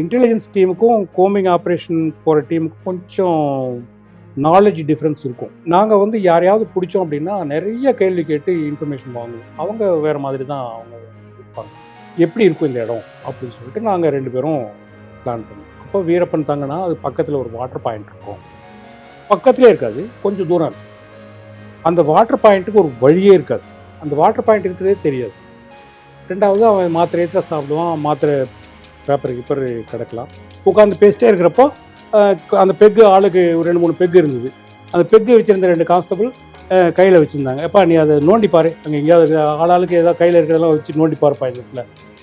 Intelligence டீமுக்கும் coming operation போகிற டீமுக்கும் கொஞ்சம் நாலேஜ் டிஃப்ரென்ஸ் இருக்கும். நாங்கள் வந்து யாரையாவது பிடிச்சோம் அப்படின்னா நிறைய கேள்வி கேட்டு இன்ஃபர்மேஷன் வாங்குவோம். அவங்க வேறு மாதிரி தான் அவங்க இருப்பாங்க. எப்படி இருக்கும் இந்த இடம் அப்படின்னு சொல்லிட்டு நாங்கள் ரெண்டு பேரும் பிளான் பண்ணோம் அப்போ வீரப்பன் தங்கன்னா அது பக்கத்தில் ஒரு வாட்டர் பாயிண்ட் இருக்கும். பக்கத்துலேயே இருக்காது கொஞ்சம் தூரம் இருக்கும் அந்த வாட்டர் பாயிண்ட்டுக்கு ஒரு வழியே இருக்காது. அந்த வாட்டர் பாயிண்ட் இருக்கிறதே தெரியாது. ரெண்டாவது அவன் மாத்திரை ஏற்ற சாப்பிடுவான் மாத்திரை பேப்பர் கீப்பர் கிடக்கலாம். உட்காந்து பேசிட்டே இருக்கிறப்போ அந்த பெக்கு ஆளுக்கு ஒரு ரெண்டு மூணு பெக்கு இருந்தது. அந்த பெக்கு வச்சுருந்த ரெண்டு கான்ஸ்டபுள் கையில் வச்சுருந்தாங்க. எப்பா நீ அதை நோண்டி பாரு. அங்கே எங்கேயாவது ஆளாளுக்கு ஏதாவது கையில் இருக்கிறதெல்லாம் வச்சு நோண்டி பாருப்பா இடத்துல.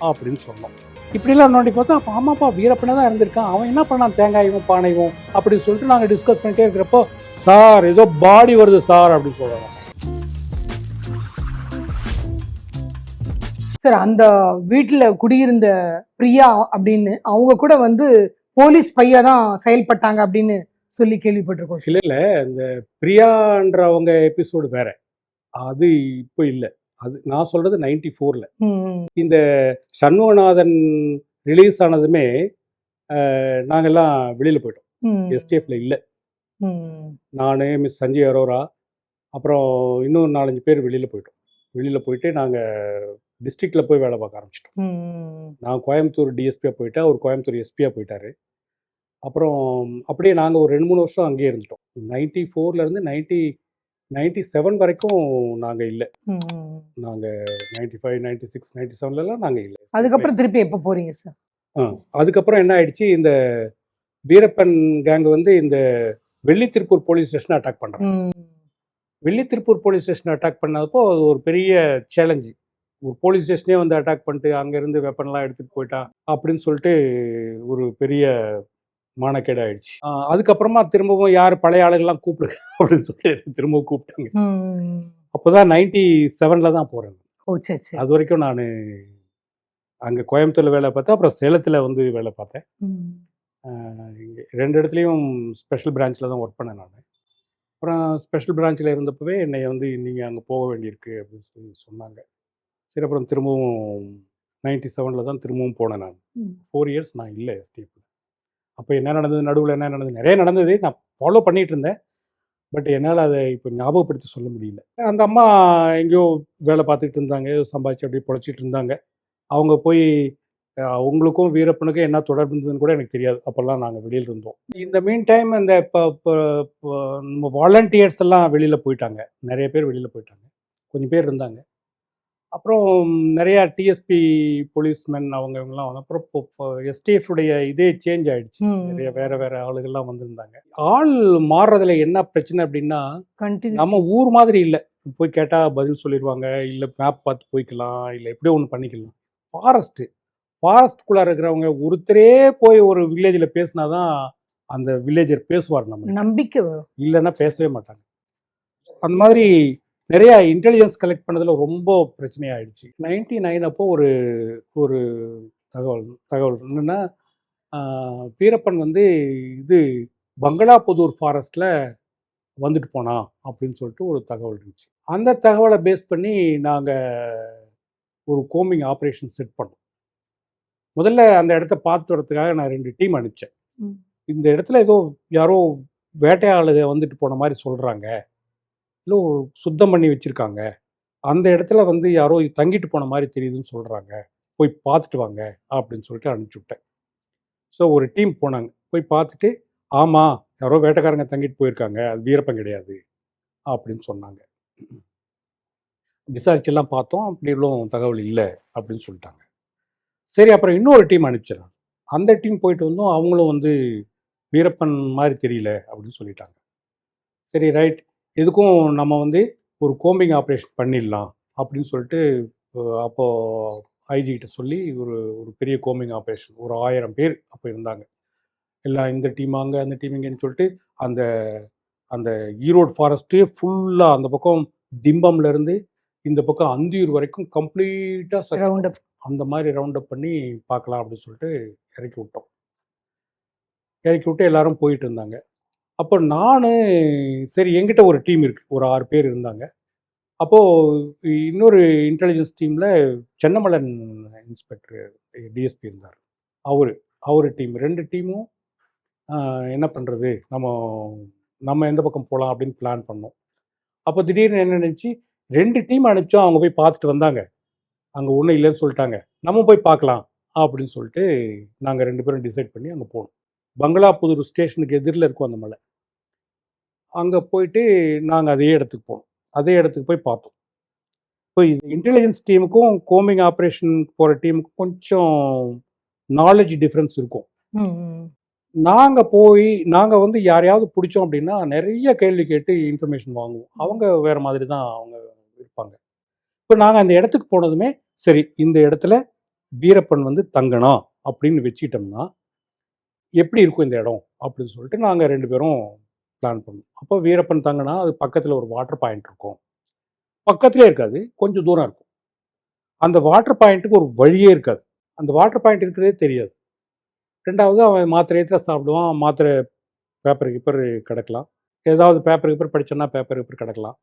அப்படின்னு சொன்னோம். இப்படிலாம் நோண்டி பார்த்தா அப்போ ஆமாப்பா வீரப்பனை தான் இருந்திருக்கான். அவன் என்ன பண்ணான்? தேங்காயும் பானையும் அப்படின்னு சொல்லிட்டு நாங்கள் டிஸ்கஸ் பண்ணிட்டே இருக்கிறப்போ சார் ஏதோ பாடி வருது சார் அப்படின்னு சொல்கிறாங்க சார் அந்த வீட்டுல குடியிருந்த பிரியா அப்படின்னு அவங்க கூட வந்து போலீஸ் பையா தான் செயல்பட்டாங்க அப்படின்னு சொல்லி கேள்விப்பட்டிருக்கோம். இல்லை இல்லை. இந்த பிரியான்றவங்க எபிசோடு வேற. அது இப்போ இல்லை. அது நான் சொல்றது நைன்டி ஃபோரில் இந்த சண்முகநாதன் ரிலீஸ் ஆனதுமே நாங்கெல்லாம் வெளியில் போயிட்டோம். எஸ்டிஎஃப்ல இல்லை. நான் மிஸ் சஞ்சய் அரோரா அப்புறம் இன்னும் நாலஞ்சு பேர் வெளியில் போயிட்டோம். வெளியில் போயிட்டு நாங்கள் டிஸ்ட்ரிக்டில் போய் வேலை பார்க்க ஆரம்பிச்சிட்டோம். நான் கோயம்புத்தூர் டிஎஸ்பியாக போயிட்டேன். அவர் கோயம்புத்தூர் எஸ்பியாக போயிட்டாரு. அப்புறம் அப்படியே நாங்கள் ஒரு ரெண்டு மூணு வருஷம் அங்கேயே இருந்துட்டோம். நைன்டி ஃபோர்லேருந்து நைன்டி நைன்டி செவன் வரைக்கும் நாங்கள் இல்லை. நாங்கள் ninety five ninety six ninety செவன்லலாம் நாங்கள் இல்லை. அதுக்கப்புறம் திருப்பி எப்போ போறீங்க சார் ஆ அதுக்கப்புறம் என்ன ஆயிடுச்சு? இந்த வீரப்பன் கேங் வந்து இந்த வெள்ளித்திருப்பூர் போலீஸ் ஸ்டேஷனை அட்டாக் பண்ணுறாங்க வெள்ளித்திருப்பூர் போலீஸ் ஸ்டேஷனை அட்டாக் பண்ணப்போ அது ஒரு பெரிய சேலஞ்சு ஒரு போலீஸ் ஸ்டேஷனே வந்து அட்டாக் பண்ணிட்டு அங்கேருந்து வெப்பன்லாம் எடுத்துகிட்டு போயிட்டான் அப்படின்னு சொல்லிட்டு ஒரு பெரிய மானக்கேடு ஆயிடுச்சு. அதுக்கப்புறமா திரும்பவும் யார் பழைய ஆளுங்கள்லாம் கூப்பிடுங்க அப்படின்னு சொல்லிட்டு திரும்பவும் கூப்பிட்டாங்க. ம். அப்போ தான் நைன்டி செவனில் தான் போகிறேன் அது வரைக்கும் நான் அங்கே கோயம்புத்தூரில் வேலை பார்த்தேன் அப்புறம் சேலத்தில் வந்து வேலை பார்த்தேன். ரெண்டு இடத்துலையும் ஸ்பெஷல் பிரான்ச்சில் தான் ஒர்க் பண்ணேன் நான். அப்புறம் ஸ்பெஷல் பிரான்ச்சில் இருந்தப்பவே என்னை வந்து நீங்கள் அங்கே போக வேண்டியிருக்கு அப்படின்னு சொல்லி சொன்னாங்க. சரி அப்புறம் திரும்பவும் நைன்டி செவனில் தான் திரும்பவும் போனேன் நான். ஃபோர் இயர்ஸ் நான் இல்லை எஸ்டிஎஃப்ல அப்போ என்ன நடந்தது? நடுவில் என்ன நடந்தது? நிறைய நடந்தது. நான் ஃபாலோ பண்ணிட்டு இருந்தேன். பட் என்னால் அதை இப்போ ஞாபகப்படுத்தி சொல்ல முடியல. அந்த அம்மா எங்கேயோ வேலை பார்த்துட்டு இருந்தாங்க. சம்பாதிச்சு அப்படியே பொழைச்சிட்டு இருந்தாங்க. அவங்க போய் அவங்களுக்கும் வீரப்பனுக்கும் என்ன தொடர்பு இருந்ததுன்னு கூட எனக்கு தெரியாது. அப்போல்லாம் நாங்கள் வெளியில் இருந்தோம். இந்த மீன் டைம் இந்த இப்போ இப்போ நம்ம வாலண்டியர்ஸ் எல்லாம் வெளியில் போயிட்டாங்க. நிறைய பேர் வெளியில் போயிட்டாங்க. கொஞ்சம் பேர் இருந்தாங்க. அப்புறம் நிறையா டிஎஸ்பி போலீஸ்மென் அவங்க இவங்கெல்லாம் வந்து அப்புறம் இப்போ எஸ்டிஎஃப் உடைய இதே சேஞ்ச் ஆயிடுச்சு. நிறைய வேற வேற ஆளுகள்லாம் வந்திருந்தாங்க. ஆள் மாறுறதுல என்ன பிரச்சனை அப்படின்னா. நம்ம ஊர் மாதிரி இல்லை. போய் கேட்டால் பதில் சொல்லிடுவாங்க இல்லை மேப் பார்த்து போய்க்கலாம். இல்லை எப்படியோ ஒன்று பண்ணிக்கலாம். ஃபாரஸ்ட்டு ஃபாரஸ்ட்குள்ளே இருக்கிறவங்க ஒருத்தரே போய் ஒரு வில்லேஜில் பேசினாதான் அந்த வில்லேஜர் பேசுவார் நம்ம நம்பிக்கை இல்லைன்னா பேசவே மாட்டாங்க. அந்த மாதிரி நிறைய இன்டெலிஜென்ஸ் கலெக்ட் பண்ணதுல ரொம்ப பிரச்சனையாயிடுச்சு. நைன்டி நைன் அப்போ ஒரு ஒரு தகவல் தகவல். என்னன்னா வீரப்பன் வந்து இது பங்களாபுதூர் ஃபாரஸ்ட்ல வந்துட்டு போனான் அப்படின்னு சொல்லிட்டு ஒரு தகவல் இருந்துச்சு. அந்த தகவலை பேஸ் பண்ணி நாங்கள் ஒரு கோமிங் ஆப்ரேஷன் செட் பண்ணோம். முதல்ல அந்த இடத்த பார்த்துட்டு வரதுக்காக நான் ரெண்டு டீம் அனுப்பிச்சேன். இந்த இடத்துல ஏதோ யாரோ வேட்டையாளுக வந்துட்டு போன மாதிரி சொல்கிறாங்க இல்லை சுத்தம் பண்ணி வச்சுருக்காங்க. அந்த இடத்துல வந்து யாரோ தங்கிட்டு போன மாதிரி தெரியுதுன்னு சொல்கிறாங்க போய் பார்த்துட்டு வாங்க அப்படின்னு சொல்லிட்டு அனுப்பிச்சி விட்டேன். ஸோ ஒரு டீம் போனாங்க. போய் பார்த்துட்டு ஆமாம் யாரோ வேட்டைக்காரங்க தங்கிட்டு போயிருக்காங்க. அது வீரப்பம் கிடையாது. அப்படின்னு சொன்னாங்க. விசாரிச்செல்லாம் பார்த்தோம். அப்படி இவ்வளோ தகவல் இல்லை அப்படின்னு சொல்லிட்டாங்க. சரி அப்புறம் இன்னொரு டீம் அனுப்பிச்சிடறாங்க அந்த டீம் போயிட்டு வந்தோம் அவங்களும் வந்து வீரப்பன் மாதிரி தெரியல அப்படின்னு சொல்லிட்டாங்க. சரி ரைட். எதுக்கும் நம்ம வந்து ஒரு கோம்பிங் ஆப்ரேஷன் பண்ணிடலாம் அப்படின்னு சொல்லிட்டு அஹ், அப்போ ஐஜி கிட்ட சொல்லி ஒரு ஒரு பெரிய கோம்பிங் ஆப்ரேஷன் ஒரு ஆயிரம் பேர் அப்போ இருந்தாங்க. எல்லாம் இந்த டீம் அங்கே அந்த டீம் இங்கேன்னு சொல்லிட்டு அந்த அந்த ஈரோடு ஃபாரஸ்ட்டே ஃபுல்லாக அந்த பக்கம் திம்பம்ல இருந்து இந்த பக்கம் அந்தியூர் வரைக்கும் கம்ப்ளீட்டாக ரவுண்ட் அப் அந்த மாதிரி ரவுண்ட் அப் பண்ணி பார்க்கலாம் அப்படின்னு சொல்லிட்டு இறக்கி விட்டோம். இறக்கி விட்டு எல்லாரும் போயிட்டு இருந்தாங்க. அப்போ நான் சரி என்கிட்ட ஒரு டீம் இருக்குது ஒரு ஆறு பேர் இருந்தாங்க. அப்போது இன்னொரு இன்டெலிஜென்ஸ் டீமில் சென்னமலன் இன்ஸ்பெக்டர் டிஎஸ்பி இருந்தார். அவர் அவர் டீம். ரெண்டு டீமும் என்ன பண்ணுறது நம்ம நம்ம எந்த பக்கம் போகலாம் அப்படின்னு பிளான் பண்ணோம். அப்போ திடீர்னு என்ன நினச்சி ரெண்டு டீம் அனுப்பிச்சோம். அவங்க போய் பார்த்துட்டு வந்தாங்க. அங்கே ஒன்றும் இல்லைன்னு சொல்லிட்டாங்க. நம்ம போய் பார்க்கலாம் அப்படின்னு சொல்லிட்டு நாங்கள் ரெண்டு பேரும் டிசைட் பண்ணி அங்கே போனோம். பங்களாபுதூர் ஸ்டேஷனுக்கு எதிரில் இருக்கும் அந்த மலை. அங்கே போயிட்டு நாங்கள் அதே இடத்துக்கு போனோம். அதே இடத்துக்கு போய் பார்த்தோம். இப்போ இது இன்டெலிஜென்ஸ் டீமுக்கும் கோமிங் ஆப்ரேஷன் போகிற டீமுக்கும் கொஞ்சம் நாலேஜ் டிஃப்ரென்ஸ் இருக்கும். நாங்கள் போய் நாங்கள் வந்து யாரையாவது பிடிச்சோம் அப்படின்னா நிறைய கேள்வி கேட்டு இன்ஃபர்மேஷன் வாங்குவோம். அவங்க வேறு மாதிரி தான் அவங்க இருப்பாங்க. இப்போ நாங்கள் அந்த இடத்துக்கு போனதுமே சரி இந்த இடத்துல வீரப்பன் வந்து தங்கணும் அப்படின்னு வச்சுக்கிட்டோம்னா எப்படி இருக்கும் இந்த இடம்? அப்படின்னு சொல்லிட்டு நாங்கள் ரெண்டு பேரும் பிளான் பண்ணும் அப்போ வீரப்பன் தங்கினா அது பக்கத்தில் ஒரு வாட்டர் பாயிண்ட் இருக்கும். பக்கத்துலேயே இருக்காது கொஞ்சம் தூரம் இருக்கும். அந்த வாட்டர் பாயிண்ட்டுக்கு ஒரு வழியே இருக்காது. அந்த வாட்டர் பாயிண்ட் இருக்கிறதே தெரியாது. ரெண்டாவது அவன் மாத்திரை ஏற்ற சாப்பிடுவான் மாத்திரை பேப்பர் கீப்பர் கிடக்கலாம். ஏதாவது பேப்பர் கீப்பர் படிச்சோன்னா பேப்பர் கீப்பர் கிடக்கலாம்.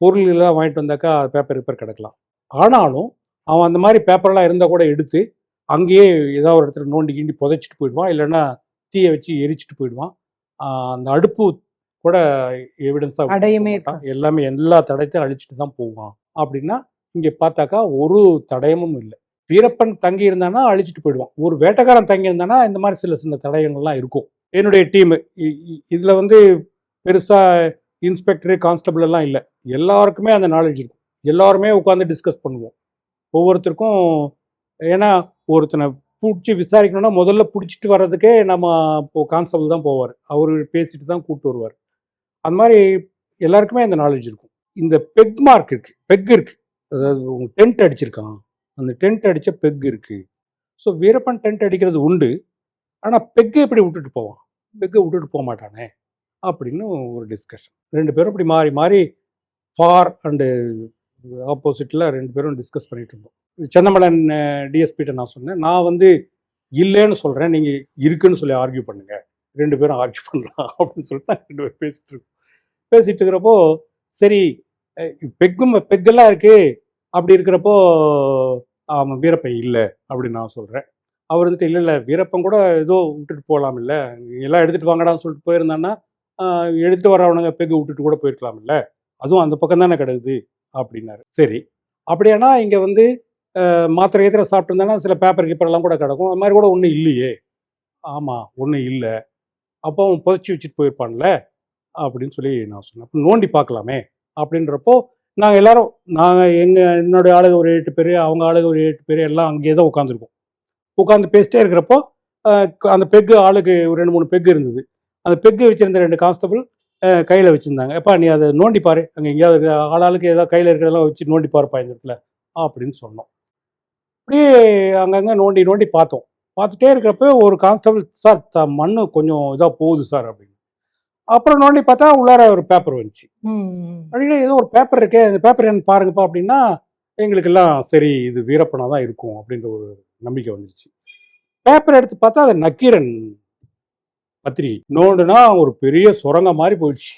பொருள் எல்லாம் வாங்கிட்டு வந்தாக்கா பேப்பர் கீப்பர் கிடக்கலாம். ஆனாலும் அவன் அந்த மாதிரி பேப்பர்லாம் இருந்தால் கூட எடுத்து அங்கேயே ஏதாவது ஒரு இடத்துல நோண்டி கிண்டி புதைச்சிட்டு போயிடுவான். இல்லைன்னா தீயை வச்சு எரிச்சிட்டு போயிடுவான். அந்த அடுப்பு கூட எவிடன்ஸாக தடயமே எல்லாமே எல்லா தடயத்தையும் அழிச்சிட்டு தான் போவான். அப்படின்னா இங்கே பார்த்தாக்கா ஒரு தடயமும் இல்லை. வீரப்பன் தங்கி இருந்தானா அழிச்சிட்டு போயிடுவான். ஒரு வேட்டைக்காரன் தங்கி இருந்தானா இந்த மாதிரி சில சில தடயங்கள்லாம் இருக்கும். என்னுடைய டீம் இதில் வந்து பெருசாக இன்ஸ்பெக்டரு கான்ஸ்டபிள் எல்லாம் இல்லை. எல்லாருக்குமே அந்த நாலேஜ் இருக்கும். எல்லாருமே உட்காந்து டிஸ்கஸ் பண்ணுவோம். ஒவ்வொருத்தருக்கும் ஏன்னா ஒருத்தனை பிடிச்சி விசாரிக்கணும்னா முதல்ல பிடிச்சிட்டு வர்றதுக்கே நம்ம இப்போ கான்ஸ்டபிள் தான் போவார். அவர் பேசிட்டு தான் கூப்பிட்டு வருவார். அந்த மாதிரி எல்லாருக்குமே அந்த நாலேஜ் இருக்கும். இந்த பெக் மார்க் இருக்கு. பெக் இருக்கு. அதாவது டென்ட் அடிச்சிருக்கான். அந்த டென்ட் அடித்த பெக் இருக்கு. ஸோ வீரப்பன் டென்ட் அடிக்கிறது உண்டு. ஆனால் பெக்கை எப்படி விட்டுட்டு போவான்? பெக்கை விட்டுட்டு போக மாட்டானே? அப்படின்னு ஒரு டிஸ்கஷன் ரெண்டு பேரும் இப்படி மாறி மாறி ஃபார் அண்டு ஆப்போசிட்டில் ரெண்டு பேரும் டிஸ்கஸ் பண்ணிட்டு இருந்தோம். சென்னமலன் டிஎஸ்பிட்ட நான் சொன்னேன். நான் வந்து இல்லைன்னு சொல்கிறேன் நீங்கள் இருக்குன்னு சொல்லி ஆர்கியூ பண்ணுங்கள் ரெண்டு பேரும் ஆர்கியூ பண்ணலாம் அப்படின்னு சொல்லிட்டு நான் ரெண்டு பேரும் பேசிகிட்டு இருக்கோம். பேசிட்டு இருக்கிறப்போ சரி பெக்கும் பெக்கெல்லாம் இருக்குது அப்படி இருக்கிறப்போ ஆமாம் வீரப்பன் இல்லை அப்படின்னு நான் சொல்கிறேன் அவர் வந்துட்டு இல்லை இல்லை வீரப்பன் கூட ஏதோ விட்டுட்டு போகலாம் இல்லை. எல்லாம் எடுத்துகிட்டு வாங்கடான்னு சொல்லிட்டு போயிருந்தான்னா எடுத்துகிட்டு வரவனுங்க பெக்கு விட்டுட்டு கூட போயிருக்கலாம் இல்லை அதுவும் அந்த பக்கம் தானே கிடக்குது. அப்படின்னாரு. சரி. அப்படியானா இங்கே வந்து மாத்திரை ஏத்திர சாப்பிட்டுருந்தானா சில பேப்பர் கீப்பர்லாம் கூட கிடக்கும். அது மாதிரி கூட ஒன்றும் இல்லையே. ஆமாம் ஒன்றும் இல்லை. அப்போ அவன் புதைச்சி வச்சுட்டு போயிருப்பான்ல? அப்படின்னு சொல்லி நான் சொன்னேன். அப்போ நோண்டி பார்க்கலாமே அப்படின்றப்போ நாங்கள் எல்லாரும் நாங்கள் எங்கள் என்னுடைய ஆளுங்க ஒரு எட்டு பேர் அவங்க ஆளுங்க ஒரு எட்டு பேர் எல்லாம் அங்கேயே தான் உட்காந்துருக்கோம் உட்காந்து பேசிட்டே இருக்கிறப்போ அந்த பெக்கு ஆளுக்கு ஒரு ரெண்டு மூணு பெக்கு இருந்தது. அந்த பெக்கு வச்சுருந்த ரெண்டு கான்ஸ்டபிள் கையில் வச்சுருந்தாங்க. எப்பா நீ அதை நோண்டி பாரு. அங்கே எங்கேயாவது ஆளாளுக்கு ஏதாவது கையில் இருக்கிறதெல்லாம் வச்சு நோண்டி பாருப்பா இந்த இடத்துல அப்படின்னு சொன்னோம். அப்படியே அங்கங்கே நோண்டி நோண்டி பார்த்தோம். பார்த்துட்டே இருக்கிறப்ப ஒரு கான்ஸ்டபிள் சார் த மண் கொஞ்சம் இதாக போகுது சார் அப்படின்னு. அப்புறம் நோண்டி பார்த்தா உள்ளார ஒரு பேப்பர் வந்துச்சு. அப்படின்னா ஏதோ ஒரு பேப்பர் இருக்கே அந்த பேப்பர் என்ன பாருங்கப்பா அப்படின்னா எங்களுக்கெல்லாம் சரி இது வீரப்பனா தான் இருக்கும் அப்படின்ற ஒரு நம்பிக்கை வந்துருச்சு. பேப்பர் எடுத்து பார்த்தா அது நக்கீரன் பத்திரிகை நோண்டுனா ஒரு பெரிய சுரங்க மாதிரி போயிடுச்சு.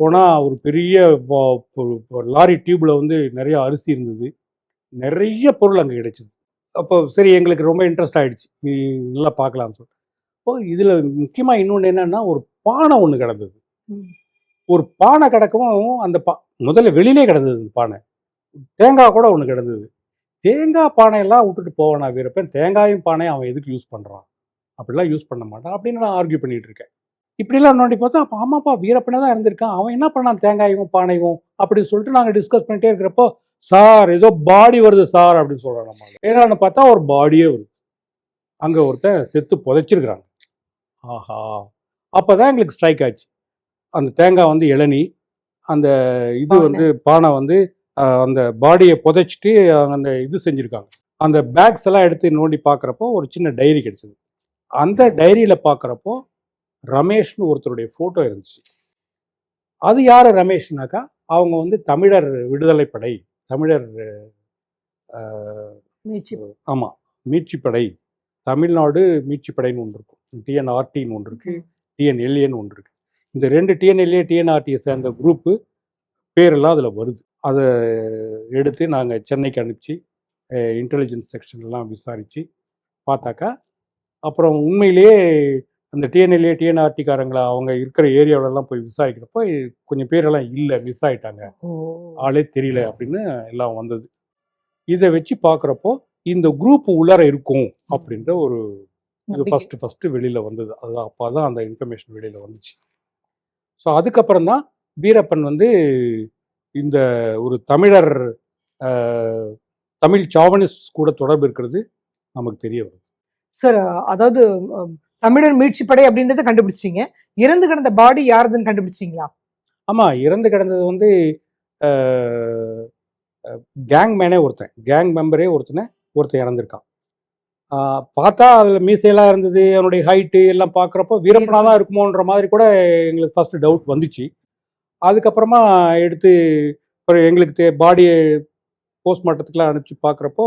போனால் ஒரு பெரிய லாரி டியூப்ல வந்து நிறைய அரிசி இருந்தது. நிறைய பொருள் அங்கே கிடைச்சிது. அப்போ சரி எங்களுக்கு ரொம்ப இன்ட்ரெஸ்ட் ஆயிடுச்சு. நீ நல்லா பார்க்கலாம்னு சொல்லிட்டு. ஓ இதில் முக்கியமாக இன்னொன்று என்னன்னா ஒரு பானை ஒன்று கிடந்தது. ஒரு பானை கிடக்கவும் அந்த பா முதல்ல வெளியிலே கிடந்தது அந்த பானை. தேங்காய் கூட ஒன்று கிடந்தது. தேங்காய் பானையெல்லாம் விட்டுட்டு போவானா வீரப்பன். தேங்காயும் பானையும் அவன் எதுக்கு யூஸ் பண்ணுறான் அப்படிலாம் யூஸ் பண்ண மாட்டான். அப்படின்னு நான் ஆர்கியூ பண்ணிட்டு இருக்கேன். இப்படிலாம் நோண்டி பார்த்தா அப்போ ஆமாப்பா வீரப்பனே தான் இருந்திருக்கான். அவன் என்ன பண்ணான்? தேங்காயும் பானையும் அப்படின்னு சொல்லிட்டு நாங்கள் டிஸ்கஸ் பண்ணிட்டே இருக்கிறப்போ சார் ஏதோ பாடி வருது சார் அப்படின்னு சொல்கிறோம் நம்ம ஏன்னான்னு பார்த்தா ஒரு பாடியே வருது. அங்கே ஒருத்தன் செத்து புதைச்சிருக்கிறாங்க. ஆஹா. அப்போ தான் எங்களுக்கு ஸ்ட்ரைக் ஆச்சு. அந்த தேங்காய் வந்து இளநி அந்த இது. வந்து பானை வந்து அந்த பாடியை புதைச்சிட்டு அந்த இது செஞ்சுருக்காங்க. அந்த பேக்ஸ் எல்லாம் எடுத்து நோண்டி பார்க்குறப்போ ஒரு சின்ன டைரி கிடைச்சது. அந்த டைரியில் பார்க்குறப்போ ரமேஷ்னு ஒருத்தருடைய ஃபோட்டோ இருந்துச்சு. அது யார் ரமேஷ்னாக்கா? அவங்க வந்து தமிழர் விடுதலை படை. தமிழர் மீட்சி. ஆமாம் மீட்சிப்படை. தமிழ்நாடு மீட்சிப்படைன்னு ஒன்று இருக்கும். டிஎன்ஆர்டின்னு ஒன்று இருக்கு. டிஎன்எல்ஏன்னு ஒன்று இருக்கு. இந்த ரெண்டு டிஎன்எல்ஏ டிஎன்ஆர்டியை சேர்ந்த குரூப்பு பேரெல்லாம் அதில் வருது. அதை எடுத்து நாங்கள் சென்னைக்கு அனுப்பிச்சு இன்டெலிஜென்ஸ் செக்ஷன்லாம் விசாரித்து பார்த்தாக்கா அப்புறம் உண்மையிலேயே அந்த டிஎன்எல்ஏ டிஎன்ஆர்டிக்காரங்களை அவங்க இருக்கிற ஏரியாவிலலாம் போய் விசாரிக்கிறப்போ கொஞ்சம் பேரெல்லாம் இல்லை மிஸ் ஆயிட்டாங்க. ஓ. ஆளே தெரியல அப்படின்னு எல்லாம் வந்தது. இதை வச்சு பார்க்குறப்போ இந்த குரூப் உள்ளார இருக்கும் அப்படின்ற ஒரு இது. ஃபஸ்ட்டு ஃபஸ்ட்டு வெளியில் வந்தது. அதுதான் அப்போ தான் அந்த இன்ஃபர்மேஷன் வெளியில் வந்துச்சு. ஸோ அதுக்கப்புறம் தான் வீரப்பன் வந்து இந்த ஒரு தமிழர் தமிழ் சாவனிஸ்ட் கூட தொடர்பு இருக்கிறது நமக்கு தெரிய வருது. சார் அதாவது தமிழர் மீட்சி படை அப்படின்றத கண்டுபிடிச்சிட்டீங்க. இறந்து கிடந்த பாடி யாருதுன்னு கண்டுபிடிச்சிங்களா ஆமாம் இறந்து கிடந்தது வந்து கேங் மேனே ஒருத்தன். கேங் மெம்பரே ஒருத்தனை ஒருத்தன் இறந்துருக்கான். பார்த்தா அதில் மீசையெல்லாம் இருந்தது அவனுடைய ஹைட்டு எல்லாம் பார்க்குறப்போ வீரப்பனா. தான் இருக்குமோன்ற மாதிரி கூட எங்களுக்கு ஃபஸ்ட்டு டவுட் வந்துச்சு. அதுக்கப்புறமா எடுத்து எங்களுக்கு தே பாடியை போஸ்ட்மார்ட்டத்துக்குலாம் அனுப்பிச்சு பார்க்குறப்போ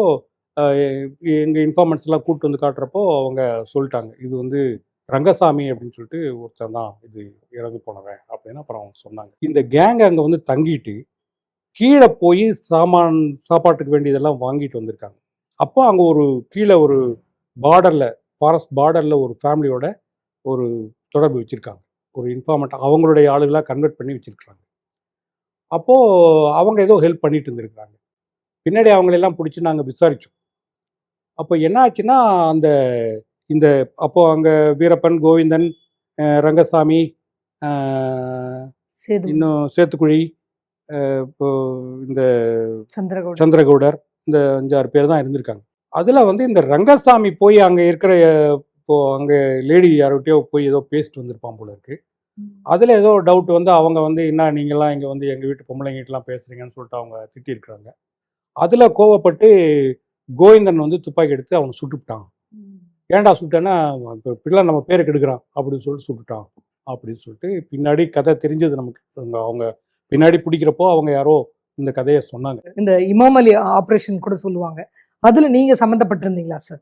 எங்கள் இன்ஃபார்மெண்ட்ஸ்லாம் எல்லாம் கூப்பிட்டு வந்து காட்டுறப்போ அவங்க சொல்லிட்டாங்க. இது வந்து ரங்கசாமி அப்படின்னு சொல்லிட்டு ஒருத்தன் தான் இது இறந்து போனவன் அப்படின்னு அப்புறம் அவங்க சொன்னாங்க. இந்த கேங் அங்கே வந்து தங்கிட்டு கீழே போய் சாமான் சாப்பாட்டுக்கு வேண்டியதெல்லாம் வாங்கிட்டு வந்திருக்காங்க. அப்போ அங்கே ஒரு கீழே ஒரு பார்டரில் ஃபாரஸ்ட் பார்டரில் ஒரு ஃபேமிலியோட ஒரு தொடர்பு வச்சுருக்காங்க. ஒரு இன்ஃபார்மெண்ட் அவங்களுடைய ஆளுகளாக கன்வெர்ட் பண்ணி வச்சுருக்காங்க அப்போது அவங்க ஏதோ ஹெல்ப் பண்ணிட்டு இருந்திருக்காங்க பின்னாடி அவங்களெல்லாம் பிடிச்சி நாங்கள் விசாரித்தோம் அப்போ என்ன ஆச்சுன்னா அந்த இந்த அப்போ அங்கே வீரப்பன் கோவிந்தன் ரங்கசாமி இன்னும் சேத்துக்குழி இப்போ இந்த சந்திரகௌடர் சந்திரகவுடர் இந்த அஞ்சாறு பேர் தான் இருந்திருக்காங்க. அதில் வந்து இந்த ரங்கசாமி போய் அங்கே இருக்கிற இப்போ அங்கே லேடி யார்கிட்டயோ போய் ஏதோ பேசிட்டு வந்திருப்பான் போல இருக்கு. அதில் ஏதோ டவுட் வந்து அவங்க வந்து என்ன நீங்களாம் இங்கே வந்து எங்கள் வீட்டு பொம்பளைங்கிட்டலாம் பேசுகிறீங்கன்னு சொல்லிட்டு அவங்க திட்டியிருக்கிறாங்க அதில் கோவப்பட்டு கோவிந்தன் வந்து துப்பாக்கி எடுத்து அவனை சுட்டுவிட்டான் ஏன்டா சுட்டேன்னா இப்போ இப்படிலாம் நம்ம பேரை கெடுக்கிறான் அப்படின்னு சொல்லிட்டு சுட்டுட்டான் அப்படின்னு சொல்லிட்டு பின்னாடி கதை தெரிஞ்சது நமக்கு. அவங்க அவங்க பின்னாடி பிடிக்கிறப்போ அவங்க யாரோ இந்த கதையை சொன்னாங்க. இந்த இமாமலி ஆபரேஷன் கூட சொல்லுவாங்க. அதுல நீங்க சம்மந்தப்பட்டிருந்தீங்களா சார்?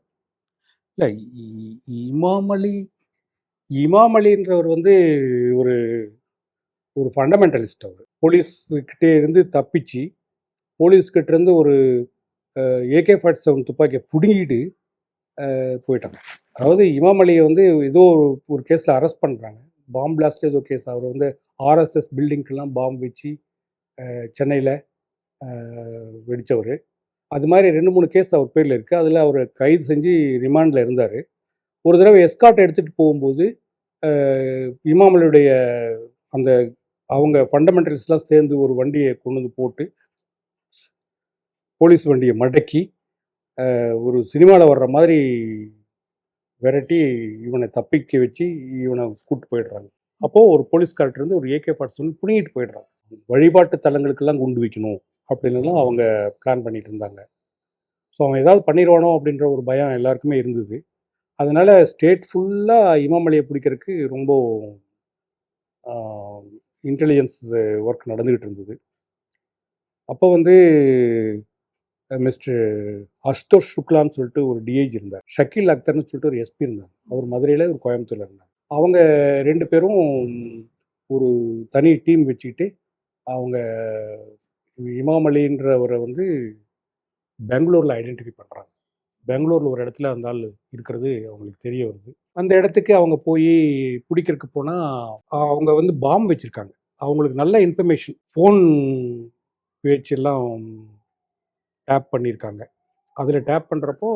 இல்லை இமாம் அலி இமாம் அலின்றவர் வந்து ஒரு ஒரு ஃபண்டமெண்டலிஸ்ட் அவர். போலீஸ்கிட்டே இருந்து தப்பிச்சு போலீஸ்கிட்ட இருந்து ஒரு ஏகே ஃபார்ட்டி செவன் துப்பாக்கியை பிடுங்கிட்டு போயிட்டாங்க. அதாவது இமாம் அலியை வந்து ஏதோ ஒரு ஒரு கேஸில் அரெஸ்ட் பண்ணுறாங்க பாம் பிளாஸ்ட் ஏதோ கேஸ். அவர் வந்து ஆர்எஸ்எஸ் பில்டிங்க்கெல்லாம் பாம்பு வச்சு சென்னையில் வெடித்தவர் அது மாதிரி ரெண்டு மூணு கேஸ் அவர் பேரில் இருக்குது அதில் அவர் கைது செஞ்சு ரிமாண்டில் இருந்தார். ஒரு தடவை எஸ்கார்ட் எடுத்துகிட்டு போகும்போது அஹ், இமாமலுடைய அந்த அவங்க ஃபண்டமெண்டல்ஸ்லாம் சேர்ந்து ஒரு வண்டியை கொண்டு வந்து போட்டு போலீஸ் வண்டியை மடக்கி ஒரு சினிமாவில் வர்ற மாதிரி விரட்டி இவனை தப்பிக்க வச்சு இவனை கூப்பிட்டு போயிடுறாங்க. அப்போது ஒரு போலீஸ்கார்ட்ட இருந்து ஒரு ஏகே பார்ட்ஸ் புனிங்கிட்டு போயிடுறாங்க. வழிபாட்டு தலங்களுக்கெல்லாம் குண்டு வைக்கணும் அப்படின்னுலாம் அவங்க பிளான் பண்ணிட்டு இருந்தாங்க. ஸோ அவன் ஏதாவது பண்ணிடுவானோ அப்படின்ற ஒரு பயம் எல்லாருக்குமே இருந்தது. அதனால் ஸ்டேட் ஃபுல்லாக இமாமலையை பிடிக்கிறதுக்கு ரொம்ப இன்டெலிஜென்ஸ் ஒர்க் நடந்துக்கிட்டு இருந்தது. அப்போ வந்து மிஸ்டர் அஷ்தோஷ் சுக்லான்னு சொல்லிட்டு ஒரு டிஐஜி இருந்தார். ஷக்கீல் அக்தர்னு சொல்லிட்டு ஒரு எஸ்பி இருந்தார். அவர் மதுரையில் ஒரு கோயம்புத்தூர்ல இருந்தார். அவங்க ரெண்டு பேரும் ஒரு தனி டீம் வச்சுக்கிட்டு அவங்க இமாம் அலின்றவரை வந்து பெங்களூரில் ஐடென்டிஃபை பண்ணுறாங்க பெங்களூரில் ஒரு இடத்துல அந்த ஆள் இருக்கிறது அவங்களுக்கு தெரிய வருது. அந்த இடத்துக்கு அவங்க போய் பிடிக்கிறதுக்கு போனால் அவங்க வந்து பாம் வச்சுருக்காங்க. அவங்களுக்கு நல்ல இன்ஃபர்மேஷன் ஃபோன் பேச்செல்லாம் டேப் பண்ணியிருக்காங்க அதில் டேப் பண்ணுறப்போ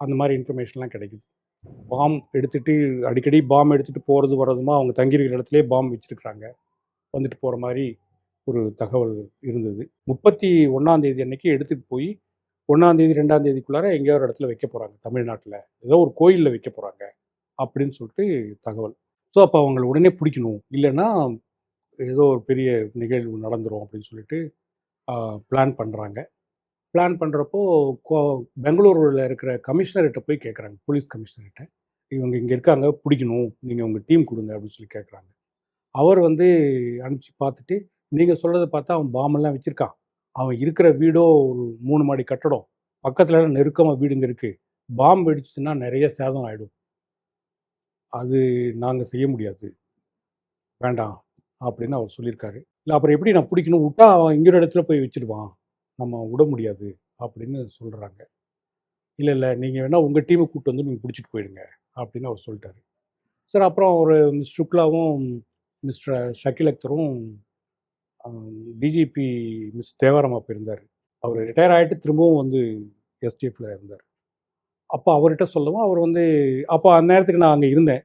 அந்த மாதிரி இன்ஃபர்மேஷன்லாம் கிடைக்குது. பாம் எடுத்துகிட்டு அடிக்கடி பாம் எடுத்துகிட்டு போகிறது வர்றதுமா அவங்க தங்கியிருக்கிற இடத்துலே பாம் வச்சுருக்குறாங்க. வந்துட்டு போகிற மாதிரி ஒரு தகவல் இருந்தது. முப்பத்தி ஒன்றாந்தேதி அன்னைக்கு எடுத்துகிட்டு போய் ஒன்றாந்தேதி ரெண்டாந்தேதிக்குள்ளார எங்கேயோ ஒரு இடத்துல வைக்க போகிறாங்க தமிழ்நாட்டில். ஏதோ ஒரு கோயிலில் வைக்க போகிறாங்க அப்படின்னு சொல்லிட்டு தகவல். ஸோ அப்போ அவங்கள உடனே பிடிக்கணும். இல்லைன்னா ஏதோ ஒரு பெரிய நிகழ்வு நடந்துரும் அப்படின்னு சொல்லிட்டு பிளான் பண்ணுறாங்க பிளான் பண்ணுறப்போ பெங்களூரில் இருக்கிற கமிஷனர்கிட்ட போய் கேட்குறாங்க போலீஸ் கமிஷனர்கிட்ட. இவங்க இங்கே இருக்காங்க பிடிக்கணும். நீங்கள் உங்கள் டீம் கொடுங்க அப்படின்னு சொல்லி கேட்குறாங்க அவர் வந்து அனுப்பிச்சு பார்த்துட்டு நீங்கள் சொல்கிறத பார்த்தா அவன் பாம்பெல்லாம் வச்சுருக்கான். அவன் இருக்கிற வீடோ ஒரு மூணு மாடி கட்டடம். பக்கத்தில் நெருக்கமாக வீடுங்க இருக்குது பாம் வெடிச்சுன்னா நிறைய சேதம் ஆகிடும் அது நாங்கள் செய்ய முடியாது. வேண்டாம் அப்படின்னு அவர் சொல்லியிருக்காரு. இல்லை அப்புறம் எப்படி நான் பிடிக்கணும்? விட்டா அவன் இங்கிற இடத்துல போய் வச்சுருவான். நம்ம விட முடியாது அப்படின்னு சொல்கிறாங்க இல்லை இல்லை நீங்கள் வேணால் உங்கள் டீமை கூப்பிட்டு வந்து நீங்கள் பிடிச்சிட்டு போயிடுங்க அப்படின்னு அவர் சொல்லிட்டாரு. சார் அப்புறம் ஒரு மிஸ் சுக்லாவும் மிஸ்டர் ஷக்கீல் அக்தரும் டிஜிபி மிஸ் தேவாரம் அப்போ இருந்தார் அவர் ரிட்டையர் ஆகிட்டு திரும்பவும் வந்து எஸ்டிஎஃப்ல இருந்தார். அப்போ அவர்கிட்ட சொல்லவும் அவர் வந்து அப்போ அந்த நேரத்துக்கு நான் அங்கே இருந்தேன்.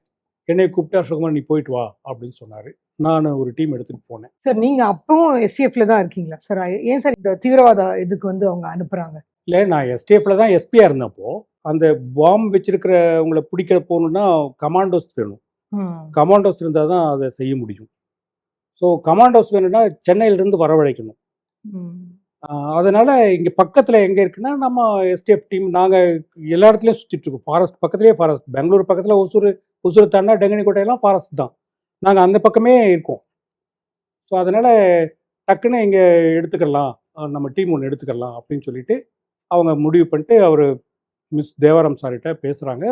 என்னை கூப்பிட்டு அசோக்குமார் நீ போயிட்டு வா அப்படின்னு சொன்னார். நான் ஒரு டீம் எடுத்துகிட்டு போனேன். சார் நீங்க அப்பவும் எஸ்டிஎஃப்ல தான் இருக்கீங்களா? சார் ஏன் சார் இந்த தீவிரவாத இதுக்கு வந்து அவங்க அனுப்புறாங்க? இல்லை நான் எஸ்டிஎஃப்ல தான் எஸ்பியாக இருந்தப்போ அந்த பாம் வச்சிருக்கிறவங்களை பிடிக்க போகணுன்னா கமாண்டோஸ் வேணும். கமாண்டோஸ் இருந்தால் தான் அதை செய்ய முடியும். ஸோ கமாண்டோஸ் வேணும்னா சென்னையிலேருந்து வரவழைக்கணும். அதனால இங்கே பக்கத்தில் எங்கே இருக்குன்னா நம்ம எஸ்டிஎஃப் டீம் நாங்கள் எல்லா இடத்துலையும் சுற்றிட்டு இருக்கோம். ஃபாரஸ்ட் பக்கத்துலேயே ஃபாரஸ்ட் பெங்களூர் பக்கத்தில் ஒசூர் ஒசூர் தாண்டா டெங்கனிக்கோட்டையெல்லாம் ஃபாரஸ்ட் தான். நாங்கள் அந்த பக்கமே இருக்கோம். ஸோ அதனால் டக்குன்னு இங்கே எடுத்துக்கலாம். நம்ம டீம் ஒன்று எடுத்துக்கலாம் அப்படின்னு சொல்லிட்டு அவங்க முடிவு பண்ணிட்டு அவர் மிஸ் தேவாரம் சார்கிட்ட பேசுகிறாங்க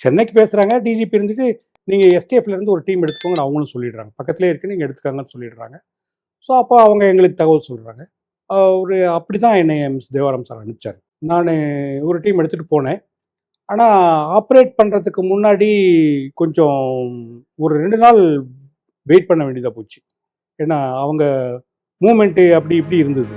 சென்னைக்கு பேசுகிறாங்க டிஜிபி இருந்துட்டு நீங்கள் எஸ்டிஎஃப்லேருந்து ஒரு டீம் எடுத்துக்கோங்கன்னு அவங்களும் சொல்லிடுறாங்க. பக்கத்துலேயே இருக்கு. நீங்கள் எடுத்துக்காங்கன்னு சொல்லிடுறாங்க. ஸோ அப்போ அவங்க எங்களுக்கு தகவல் சொல்கிறாங்க ஒரு அப்படி தான் என்னை மிஸ் தேவாரம் சார் அனுப்பிச்சார். நான் ஒரு டீம் எடுத்துகிட்டு போனேன். ஆனால் ஆப்ரேட் பண்ணுறதுக்கு முன்னாடி கொஞ்சம் ஒரு ரெண்டு நாள் வெயிட் பண்ண வேண்டியதாக போச்சு. ஏன்னா அவங்க மூமெண்ட்டு அப்படி இப்படி இருந்தது.